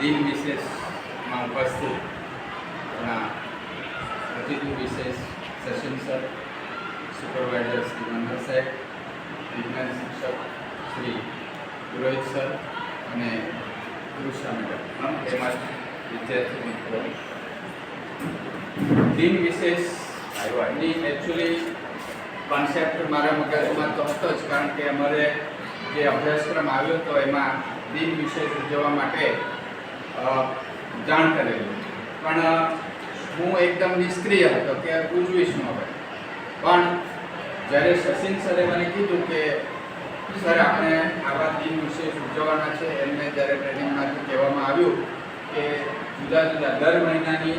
દિન વિશેષમાં ઉપસ્થિત એના અતિથિ વિશેષ સચિન સર, સુપરવાઇઝર શ્રી મનહર સાહેબ, વિજ્ઞાન શિક્ષક શ્રી પુરોહિત સર અને કૃષા મેડમ. તેમજ વિદ્યાર્થી મિત્રો. દિન વિશેષની એકચ્યુઅલી કોન્સેપ્ટ મારા મગજમાં તો હતો જ, કારણ કે અમારે જે અભ્યાસક્રમ આવ્યો હતો એમાં દિન વિશેષ ઉજવવા માટે જાણ કરેલી. પણ હું એકદમ નિષ્ક્રિય હતો કે ઉજવીશ ન હવે. પણ, જ્યારે સચિન સરે મને કીધું કે, સર, આપણે આવા દિન વિશેષ ઉજવવાના છે, એમને જ્યારે ટ્રેનિંગમાંથી કહેવામાં આવ્યું કે, જુદા જુદા દર મહિનાની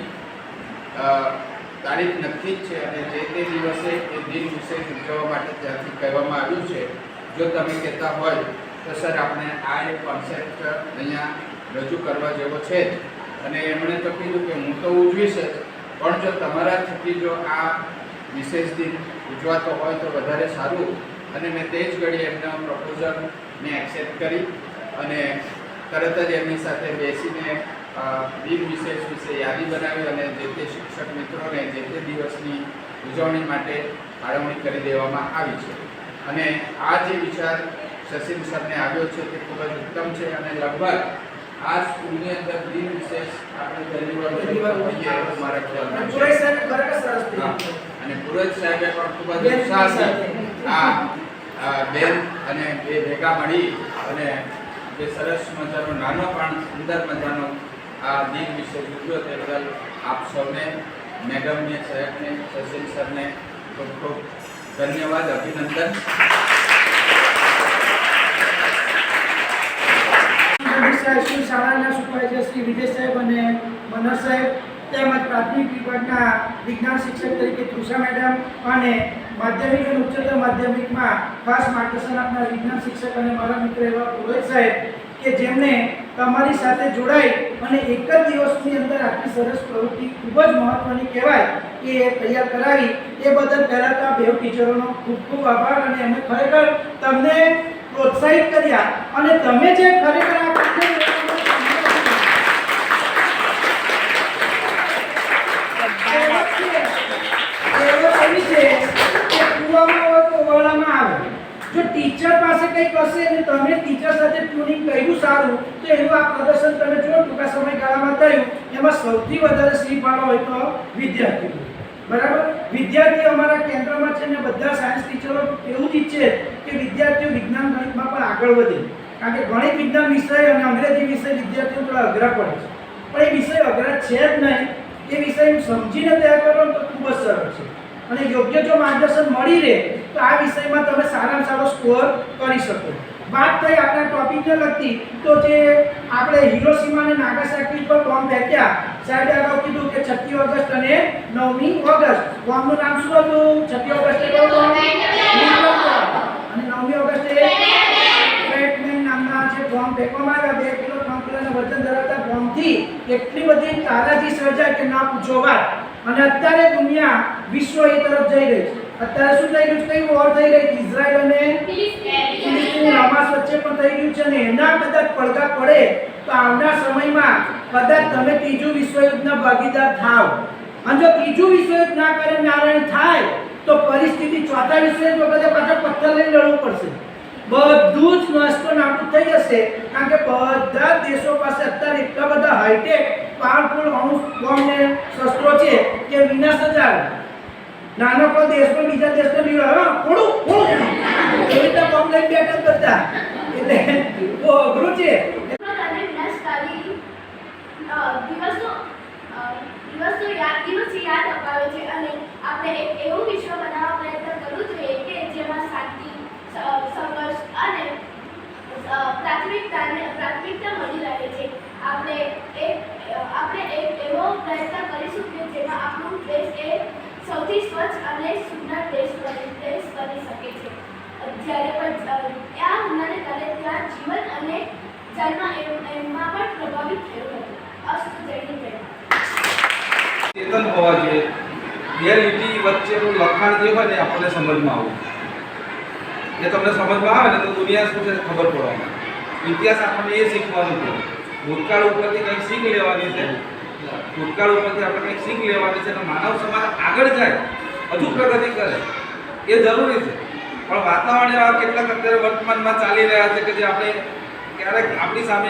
તારીખ નક્કી જ છે અને જે તે દિવસે એ દિન વિશેષ ઉજવવા માટે ત્યાંથી કહેવામાં આવ્યું છે. જો તમે કહેતા હોય તો સર, આપણે આ એક કોન્સેપ્ટ અહીંયા રજૂ કરવા જેવો છે અને એમણે તો કીધું કે હું તો ઉજવીશ જ. પણ જો તમારા થકી જો આ વિશેષ દિન ઉજવાતો હોય તો વધારે સારું. અને મેં તે જ ઘડી એમના પ્રપોઝલને એક્સેપ્ટ કરી. અને તરત જ એમની સાથે બેસીને બિન વિશેષ વિશે યાદી બનાવી અને જે તે શિક્ષક મિત્રોને જે તે દિવસની ઉજવણી માટે ફાળવણી કરી દેવામાં આવી છે. અને આ જે વિચાર શશીન સરને આવ્યો છે તે ખૂબ જ ઉત્તમ છે અને લગભગ આ સ્કૂલની અંદર દિન વિશેષ આપણે પહેલી વાર પહેલી વાર હોઈએ એવું મારા ખ્યાલમાં છે. અને પુરોહિત સાહેબે પણ ખૂબ જ ઉત્સાહ સાથે. આ બેન અને બે ભેગા મળી અને જે સરસ મજાનો નાનો પણ સુંદર મજાનો આ દિન વિશે ઉજવ્યો તે બદલ આપ સૌને મેડમને સાહેબને સચિન સરને ખૂબ ખૂબ ધન્યવાદ અભિનંદન. શ્રી શાળાના સુપરવાઇઝર શ્રી વિજય સાહેબ અને મનોજ સાહેબ તેમજ પ્રાથમિક વિભાગના વિજ્ઞાન શિક્ષક તરીકે તૃષા મેડમ અને માધ્યમિક અને ઉચ્ચતર માધ્યમિકમાં ખાસ માર્ગદર્શન આપનાર વિજ્ઞાન શિક્ષક અને મારા મિત્ર એવા પુરોહિત સાહેબ કે જેમને તમારી સાથે જોડાઈ અને એક જ દિવસની અંદર આટલી સરસ પ્રવૃત્તિ ખૂબ જ મહત્વની કહેવાય કે એ તૈયાર કરાવી એ બદલ પહેલાં તો આ બેવ ટીચરોનો ખૂબ ખૂબ આભાર અને અમે ખરેખર તમને પ્રોત્સાહિત કર્યા અને તમે જે ખરેખર આ પ્રત્યે કહેવત એવી છે કે કૂવામાં હોય તો ઓરડામાં આવે જો ટીચર કંઈક અને તમે ટીચર સાથે ટ્યુનિંગ કર્યું સારું, તો એનું આ પ્રદર્શન તમે જો ટૂંકા સમયગાળામાં થયું. એમાં સૌથી વધારે શ્રી ફાળો હોય તો વિદ્યાર્થીઓ બરાબર? વિદ્યાર્થીઓ અમારા કેન્દ્રમાં છે ને બધા સાયન્સ ટીચરો એવું જ ઈચ્છે કે વિદ્યાર્થીઓ વિજ્ઞાન ગણિતમાં પણ આગળ વધે. કારણ કે ગણિત વિજ્ઞાન વિષય અને અંગ્રેજી વિષય વિદ્યાર્થીઓ થોડા અઘરા પડે છે. પણ એ વિષય અઘરા છે જ નહીં. એ વિષય સમજીને તૈયાર કરવાનું તો ખૂબ જ સરળ છે. અને યોગ્ય જો માર્ગદર્શન મળી રહે, તો આ વિષયમાં તમે સારામાં સારો સ્કોર કરી શકો. વાત થઈ આપણા ટોપિકને લગતી, તો જે આપણે હિરોસીમા અને નાગાસાકી પર બોમ્બ ફેંક્યા, સાહેબે અગાઉ કીધું કે છઠ્ઠી ઓગસ્ટ અને નવમી ઓગસ્ટ. બોમ્બનું નામ શું હતું? છઠ્ઠી ઓગસ્ટે. અને નવમી ઓગસ્ટે નામના જે બોમ્બ ફેંકવામાં આવ્યા, બે કિલો, ત્રણ કિલોના વજન ધરાવતા બોમ્બથી એટલી બધી તારાજી સર્જાય કે ના પૂછો વાત. અને અત્યારે દુનિયા વિશ્વ એ તરફ જઈ રહી છે. અત્યારે શું થઈ રહ્યું છે? કઈ વોર થઈ રહી ઇઝરાયલ અને ફિલિસ્તીન હમાસ વચ્ચે પણ થઈ રહ્યું છે અને એના કદાચ પડઘા પડે તો આવનાર સમયમાં કદાચ તમે ત્રીજું વિશ્વયુદ્ધના ભાગીદાર થાવ. અને જો ત્રીજું વિશ્વયુદ્ધ ના કરે, નારાયણ થાય, તો પરિસ્થિતિ ચોથા વિશ્વયુદ્ધ વખતે પાછા પથ્થર લઈને લડવું પડશે. બધું જ નષ્ટ નાબૂદ થઈ જશે. કારણ કે બધા દેશો પાસે અત્યારે એટલા બધા હાઈટેક પાવરફુલ હાઉસ બોમ્બ ને શસ્ત્રો છે કે વિનાશ જ આવે નાનકડો દેશ પણ બીજા દેશને લીડો હા, થોડું થોડું. એવી રીતે બોમ્બ લઈને બેઠા બધા. એટલે બહુ અઘરું છે. દિવસો દિવસનો યાદ દિવસ યાદ અપાવે છે. અને આપણે એક એવું વિશ્વ બનાવવા પ્રયત્ન કરવું જોઈએ કે જેમાં શાંતિ સ- સંઘર્ષ અને અ, પ્રાથમિકતાને પ્રાથમિકતા મળી રહે છે આપણે એક અ, આપણે એક એવો પ્રયત્ન કરીશું કે જેમાં આપણું દેશ એ સૌથી સ્વચ્છ અને સુંદર દેશ દેશ બની શકે છે. જ્યારે પણ ત્યાં હુમલાને કારણે ત્યાં જીવન અને જન્મ એમાં પણ પ્રભાવિત થયું હતું. અસ્તુ જય ચેતન હોવા જોઈએ. રિયાલિટી લીટી વચ્ચેનું લખાણ જે હોય ને આપણને સમજમાં આવવું એ તમને સમજમાં આવે ને તો દુનિયા શું છે ખબર પડવાની ઇતિહાસ આપણને એ શીખવાનું છે ભૂતકાળ ઉપરથી કંઈક શીખ લેવાની છે. ભૂતકાળ ઉપરથી આપણે કંઈક શીખ લેવાની છે અને માનવ સમાજ આગળ જાય, હજુ પ્રગતિ કરે, એ જરૂરી છે. પણ વાતાવરણ એવા કેટલાક અત્યારે વર્તમાનમાં ચાલી રહ્યા છે કે જે આપણે ક્યારેક આપણી સામે